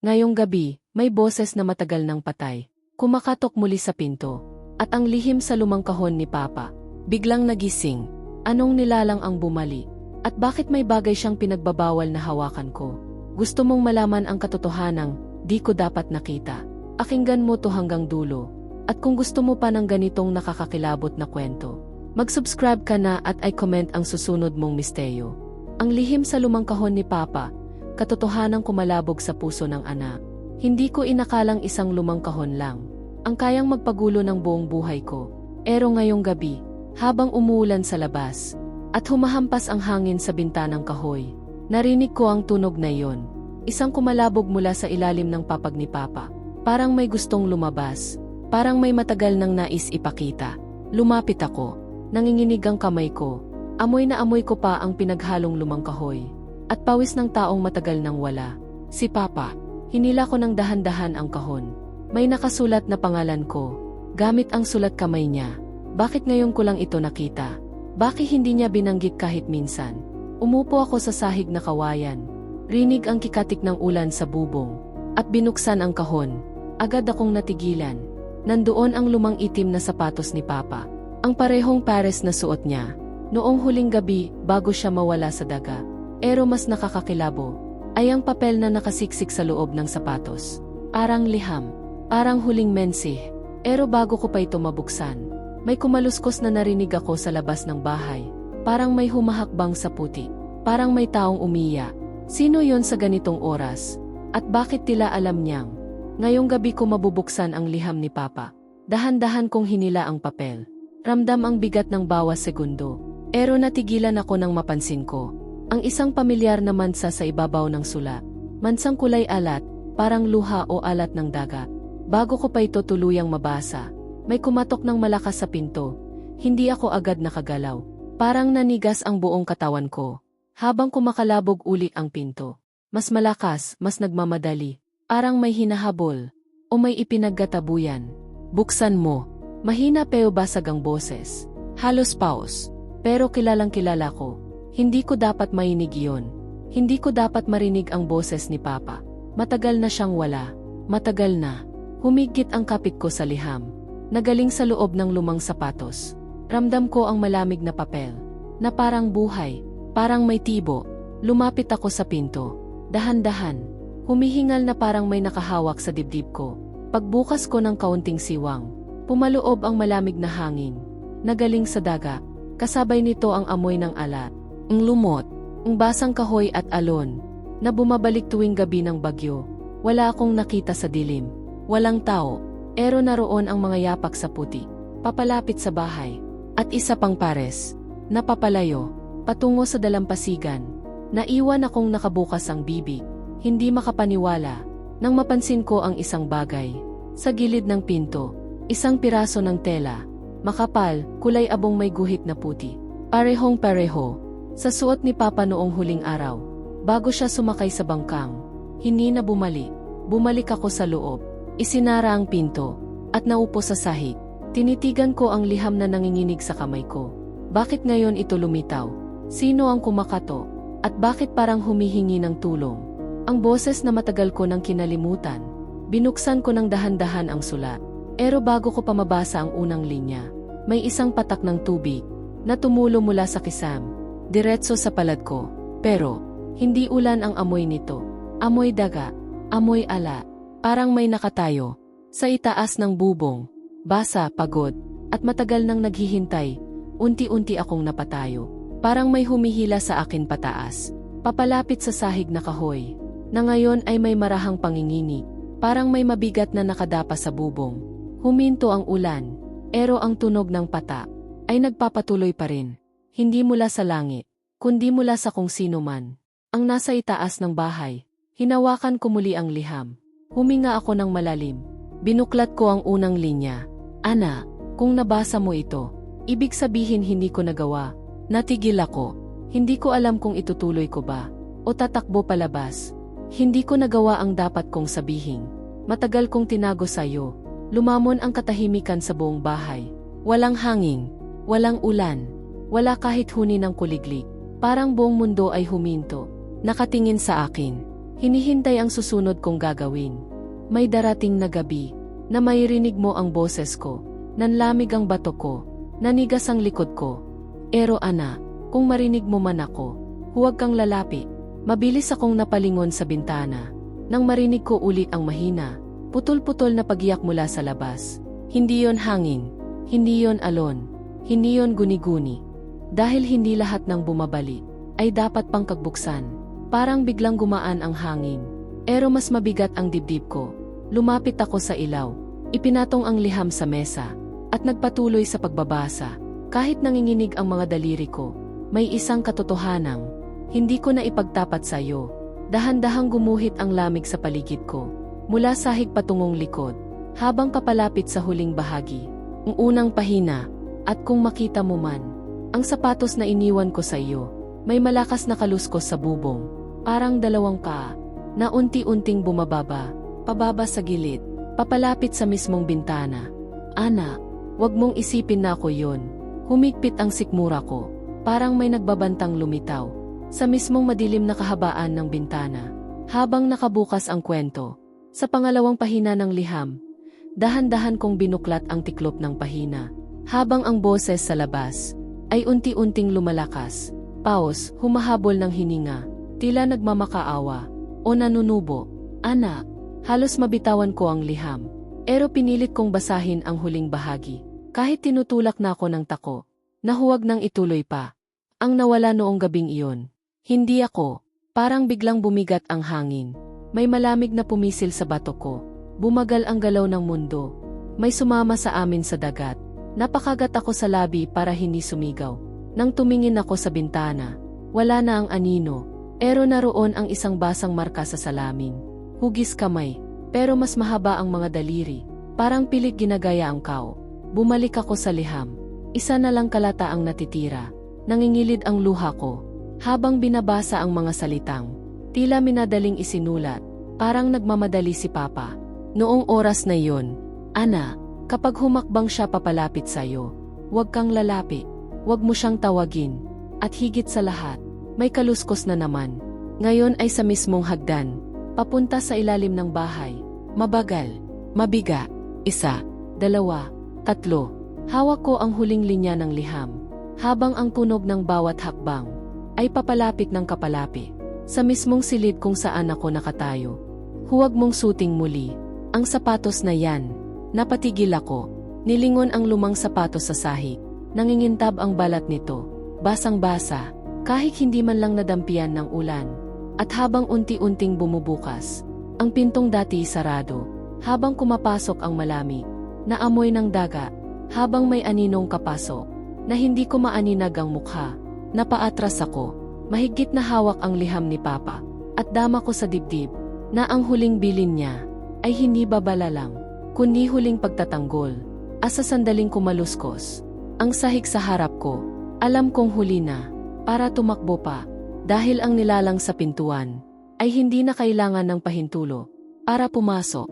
Ngayong gabi, may boses na matagal ng patay. Kumakatok muli sa pinto. At ang lihim sa lumang kahon ni Papa. Biglang nagising. Anong nilalang ang bumali? At bakit may bagay siyang pinagbabawal na hawakan ko? Gusto mong malaman ang katotohanang di ko dapat nakita. Akinggan mo to hanggang dulo. At kung gusto mo pa ng ganitong nakakakilabot na kwento, mag-subscribe ka na at i-comment ang susunod mong misteryo. Ang lihim sa lumang kahon ni Papa, katotohanang kumalabog sa puso ng anak. Hindi ko inakalang isang lumang kahon lang. Ang kayang magpagulo ng buong buhay ko. Ero ngayong gabi, habang umuulan sa labas, at humahampas ang hangin sa bintanang kahoy, narinig ko ang tunog na iyon. Isang kumalabog mula sa ilalim ng papag ni Papa. Parang may gustong lumabas. Parang may matagal nang nais ipakita. Lumapit ako. Nanginginig ang kamay ko. Amoy na amoy ko pa ang pinaghalong lumang kahoy. At pawis ng taong matagal nang wala. Si Papa. Hinila ko ng dahan-dahan ang kahon. May nakasulat na pangalan ko. Gamit ang sulat kamay niya. Bakit ngayon ko lang ito nakita? Bakit hindi niya binanggit kahit minsan? Umupo ako sa sahig na kawayan. Rinig ang kikatik ng ulan sa bubong. At binuksan ang kahon. Agad akong natigilan. Nandoon ang lumang itim na sapatos ni Papa. Ang parehong pares na suot niya. Noong huling gabi, bago siya mawala sa daga. Ero mas nakakakilabo, ay ang papel na nakasiksik sa loob ng sapatos. Parang liham. Parang huling mensih. Ero bago ko pa ito mabuksan. May kumaluskos na narinig ako sa labas ng bahay. Parang may humahakbang sa puti. Parang may taong umiya. Sino yon sa ganitong oras? At bakit tila alam niyang? Ngayong gabi ko mabubuksan ang liham ni Papa. Dahan-dahan kong hinila ang papel. Ramdam ang bigat ng bawas segundo. Ero natigilan ako nang mapansin ko. Ang isang pamilyar na mansa sa ibabaw ng sulat. Mansang kulay alat, parang luha o alat ng dagat. Bago ko pa ito tuluyang mabasa, may kumatok ng malakas sa pinto. Hindi ako agad nakagalaw. Parang nanigas ang buong katawan ko. Habang kumakalabog uli ang pinto. Mas malakas, mas nagmamadali. Parang may hinahabol. O may ipinaggatabuyan. Buksan mo. Mahina pero basag ang boses. Halos pause. Pero kilalang kilala ko. Hindi ko dapat mainig iyon. Hindi ko dapat marinig ang boses ni Papa. Matagal na siyang wala. Matagal na. Humigit ang kapit ko sa liham. Nagaling sa loob ng lumang sapatos. Ramdam ko ang malamig na papel. Na parang buhay. Parang may tibo. Lumapit ako sa pinto. Dahan-dahan. Humihingal na parang may nakahawak sa dibdib ko. Pagbukas ko ng kaunting siwang. Pumaloob ang malamig na hangin. Nagaling sa daga. Kasabay nito ang amoy ng alat. Ang lumot. Ang basang kahoy at alon. Na bumabalik tuwing gabi ng bagyo. Wala akong nakita sa dilim. Walang tao. Ero naroon ang mga yapak sa puti. Papalapit sa bahay. At isa pang pares. Napapalayo. Patungo sa dalampasigan. Naiwan akong nakabukas ang bibig. Hindi makapaniwala. Nang mapansin ko ang isang bagay. Sa gilid ng pinto. Isang piraso ng tela. Makapal, kulay abong may guhit na puti. Parehong pareho. Sa suot ni Papa noong huling araw. Bago siya sumakay sa bangkang. Hindi na bumalik. Bumalik ako sa loob. Isinara ang pinto. At naupo sa sahig. Tinitigan ko ang liham na nanginginig sa kamay ko. Bakit ngayon ito lumitaw? Sino ang kumakato? At bakit parang humihingi ng tulong? Ang boses na matagal ko nang kinalimutan. Binuksan ko ng dahan-dahan ang sulat. Ero bago ko pa mabasa ang unang linya, may isang patak ng tubig na tumulo mula sa kisam, diretso sa palad ko. Pero, hindi ulan ang amoy nito. Amoy daga, amoy ala, parang may nakatayo. Sa itaas ng bubong, basa, pagod, at matagal nang naghihintay, unti-unti akong napatayo. Parang may humihila sa akin pataas, papalapit sa sahig na kahoy, na ngayon ay may marahang panginginig, parang may mabigat na nakadapa sa bubong. Huminto ang ulan, ero ang tunog ng pata, ay nagpapatuloy pa rin. Hindi mula sa langit, kundi mula sa kung sino man. Ang nasa itaas ng bahay, hinawakan ko muli ang liham. Huminga ako ng malalim. Binuklat ko ang unang linya. Ana, kung nabasa mo ito, ibig sabihin hindi ko nagawa. Natigil ako. Hindi ko alam kung itutuloy ko ba, o tatakbo palabas. Hindi ko nagawa ang dapat kong sabihin. Matagal kong tinago sa iyo. Lumamon ang katahimikan sa buong bahay. Walang hangin, walang ulan, wala kahit huni ng kuliglig. Parang buong mundo ay huminto. Nakatingin sa akin. Hinihintay ang susunod kong gagawin. May darating na gabi, na mairinig mo ang boses ko, nanlamig ang bato ko, nanigas ang likod ko. Ero ana, kung marinig mo man ako, huwag kang lalapi. Mabilis akong napalingon sa bintana. Nang marinig ko uli ang mahina, putol-putol na pagiyak mula sa labas. Hindi yon hangin, hindi yon alon, hindi yon guni-guni. Dahil hindi lahat ng bumabali, ay dapat pang kagbuksan. Parang biglang gumaan ang hangin. Ero mas mabigat ang dibdib ko. Lumapit ako sa ilaw. Ipinatong ang liham sa mesa. At nagpatuloy sa pagbabasa. Kahit nanginginig ang mga daliri ko, may isang katotohanang. Hindi ko na ipagtapat sa iyo. Dahan-dahang gumuhit ang lamig sa paligid ko. Mula sahig patungong likod. Habang kapalapit sa huling bahagi. Ang unang pahina. At kung makita mo man, ang sapatos na iniwan ko sa iyo, may malakas na kaluskos sa bubong. Parang dalawang paa, na unti-unting bumababa, pababa sa gilid, papalapit sa mismong bintana. Ana, wag mong isipin na ako yon. Humigpit ang sikmura ko, parang may nagbabantang lumitaw, sa mismong madilim na kahabaan ng bintana. Habang nakabukas ang kwento, sa pangalawang pahina ng liham, dahan-dahan kong binuklat ang tiklop ng pahina. Habang ang boses sa labas, ay unti-unting lumalakas. Paus, humahabol ng hininga, tila nagmamakaawa, o nanunubo. Anak, halos mabitawan ko ang liham. Pero pinilit kong basahin ang huling bahagi. Kahit tinutulak na ako ng tako, na huwag nang ituloy pa. Ang nawala noong gabing iyon. Hindi ako, parang biglang bumigat ang hangin. May malamig na pumisil sa bato ko. Bumagal ang galaw ng mundo. May sumama sa amin sa dagat. Napakagat ako sa labi para hindi sumigaw. Nang tumingin ako sa bintana, wala na ang anino, pero naroon ang isang basang marka sa salamin. Hugis kamay, pero mas mahaba ang mga daliri, parang pilit ginagaya ang kao. Bumalik ako sa liham. Isa na lang kalata ang natitira. Nangingilid ang luha ko. Habang binabasa ang mga salitang, tila minadaling isinulat, parang nagmamadali si Papa. Noong oras na iyon, Ana, Kapag humakbang siya papalapit sa iyo, huwag kang lalapi, huwag mo siyang tawagin, at higit sa lahat, may kaluskos na naman. Ngayon ay sa mismong hagdan, papunta sa ilalim ng bahay, mabagal, mabiga, isa, dalawa, tatlo. Hawak ko ang huling linya ng liham, habang ang tunog ng bawat hakbang ay papalapit ng kapalapi sa mismong silid kung saan ako nakatayo. Huwag mong suting muli, ang sapatos na yan, Napatigil ako. Nilingon ang lumang sapatos sa sahig. Nangingintab ang balat nito. Basang-basa. Kahit hindi man lang nadampian ng ulan. At habang unti-unting bumubukas, ang pintong dati sarado. Habang kumapasok ang malamig, na amoy ng daga, habang may aninong kapasok, na hindi ko maaninag ang mukha. Napaatras ako. Mahigit na hawak ang liham ni Papa. At dama ko sa dibdib, na ang huling bilin niya, ay hindi babala lang kundi huling pagtatanggol. Asa sandaling kumaluskos. Ang sahig sa harap ko, alam kong huli na, para tumakbo pa, dahil ang nilalang sa pintuan, ay hindi na kailangan ng pahintulo, para pumasok.